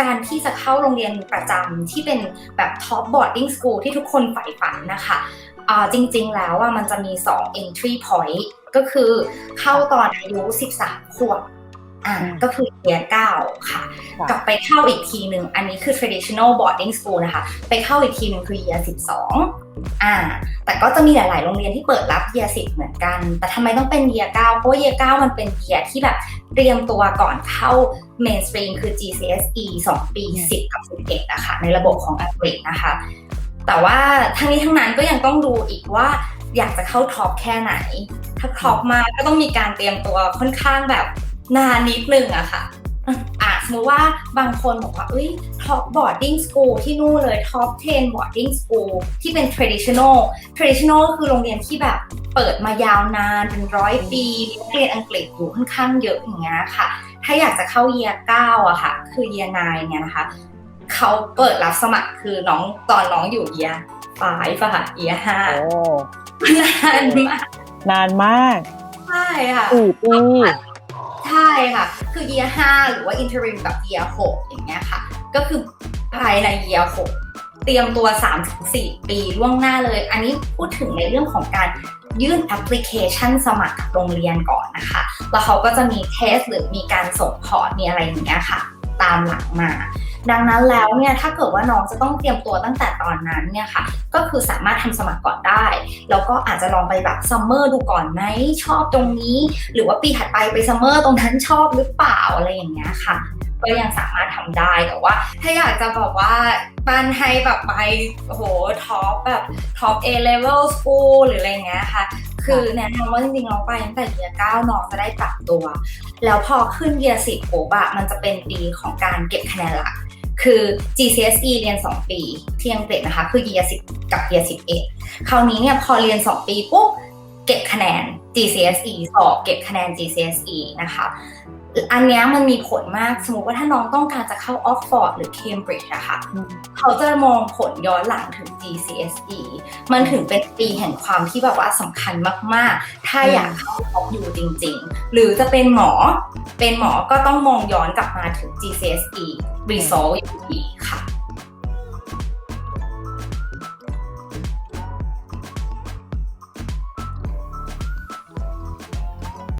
การที่จะเข้าโรงเรียนประจำที่เป็นแบบท็อปบอร์ดดิ้งสกูลที่ทุกคนใฝ่ฝันนะคะอ่าจริงๆแล้วว่ามันจะมี 2 entry point ก็คือเข้าตอนอายุ 13 ขวบ อ่าอืมก็คือเรียนเก้าค่ะค่ะ กลับไปเข้าอีกทีหนึ่งอันนี้คือ traditional boarding school นะคะ ไปเข้าอีกทีหนึ่งคือ year 12อ่า แต่ก็จะมีหลาย ๆ โรงเรียนที่เปิดรับ year 10เหมือนกัน แต่ทำไมต้องเป็น year 9เพราะว่า year 9มันเป็น year ที่แบบเตรียมตัวก่อนเข้า mainstream คือ GCSE 2 ปี 10 กับ 11นะคะในระบบของอังกฤษนะคะ แต่ว่าทั้งนี้ทั้งนั้นก็ยังต้องดูอีกว่าอยากจะเข้าท็อปแค่ไหน ถ้าท็อปมาก็ต้องมีการเตรียมตัวค่อนข้างแบบ นานนิดนึงอะค่ะอะสมมติว่าบางคนบอกว่าเอ้ยท็อปบอร์ดดิ้งสกูลที่นู่นเลยท็อป10 boarding school ที่เป็น traditional traditional ก็คือโรงเรียนที่แบบเปิดมายาวนานเป็นร้อยปีมีนักเรียนอังกฤษอยู่ค่อนข้างเยอะอย่างเงี้ยค่ะ ถ้าอยากจะเข้าเยียเก้าอะค่ะ คือเยียนายเนี่ยนะคะ เขาเปิดรับสมัครคือน้องตอนน้องอยู่เยียฟายป่ะค่ะเยียห้าโอ้นานมากนานมากใช่ค่ะสี่ปี ใช่ค่ะ คือ year 5 หรือว่า interim กับ year 6 อย่างเงี้ยค่ะ ก็คือภายใน year 6 เตรียมตัว 3-4 ปีล่วงหน้าเลย อันนี้พูดถึงในเรื่องของการยื่นแอปพลิเคชันสมัครกับโรงเรียนก่อนนะคะ แล้วเขาก็จะมีเทสหรือมีการส่งพอร์ตมีอะไรอย่างเงี้ยค่ะ ตามหลังมา ดังนั้นแล้วเนี่ยถ้าเกิดว่าน้องจะต้องเตรียมตัวตั้งแต่ตอนนั้นเนี่ยค่ะ ก็คือสามารถทำสมัครก่อนได้ แล้วก็อาจจะลองไปแบบซัมเมอร์ดูก่อนไหมชอบตรงนี้ หรือว่าปีถัดไปไปซัมเมอร์ตรงนั้นชอบหรือเปล่าอะไรอย่างเงี้ยค่ะก็ยังสามารถทำได้แต่ว่า ถ้าอยากจะบอกว่าปันให้แบบไปโหท็อปแบบท็อป A level school หรืออะไรเงี้ยค่ะ คือแนะนำว่าจริงๆเราไปตั้งแต่เยียร์เก้าน้องจะได้ปรับตัว แล้วพอขึ้นเยียร์สิบปุ๊บะมันจะเป็นปีของการเก็บคะแนนหลัก คือ GCSE เรียน 2 ปีที่อังกฤษนะคะ คือ year 10 กับ year 11 คราวนี้เนี่ยพอเรียน 2 ปีปุ๊บเก็บคะแนน GCSE สอบเก็บคะแนน GCSE นะคะอันเนี้ยมันมีผลมากสมมติว่าถ้าน้องต้องการจะเข้าออกฟอร์ดหรือ Cambridge อะค่ะอืมเขาจะมองผลย้อนหลังถึง GCSE มันถึงเป็นปีแห่งความที่แบบว่าสำคัญมาก ๆ ถ้าอยากเข้าท็อปอยู่จริง ๆ หรือจะเป็นหมอ เป็นหมอก็ต้องมองย้อนกลับมาถึง GCSE result อยู่ดี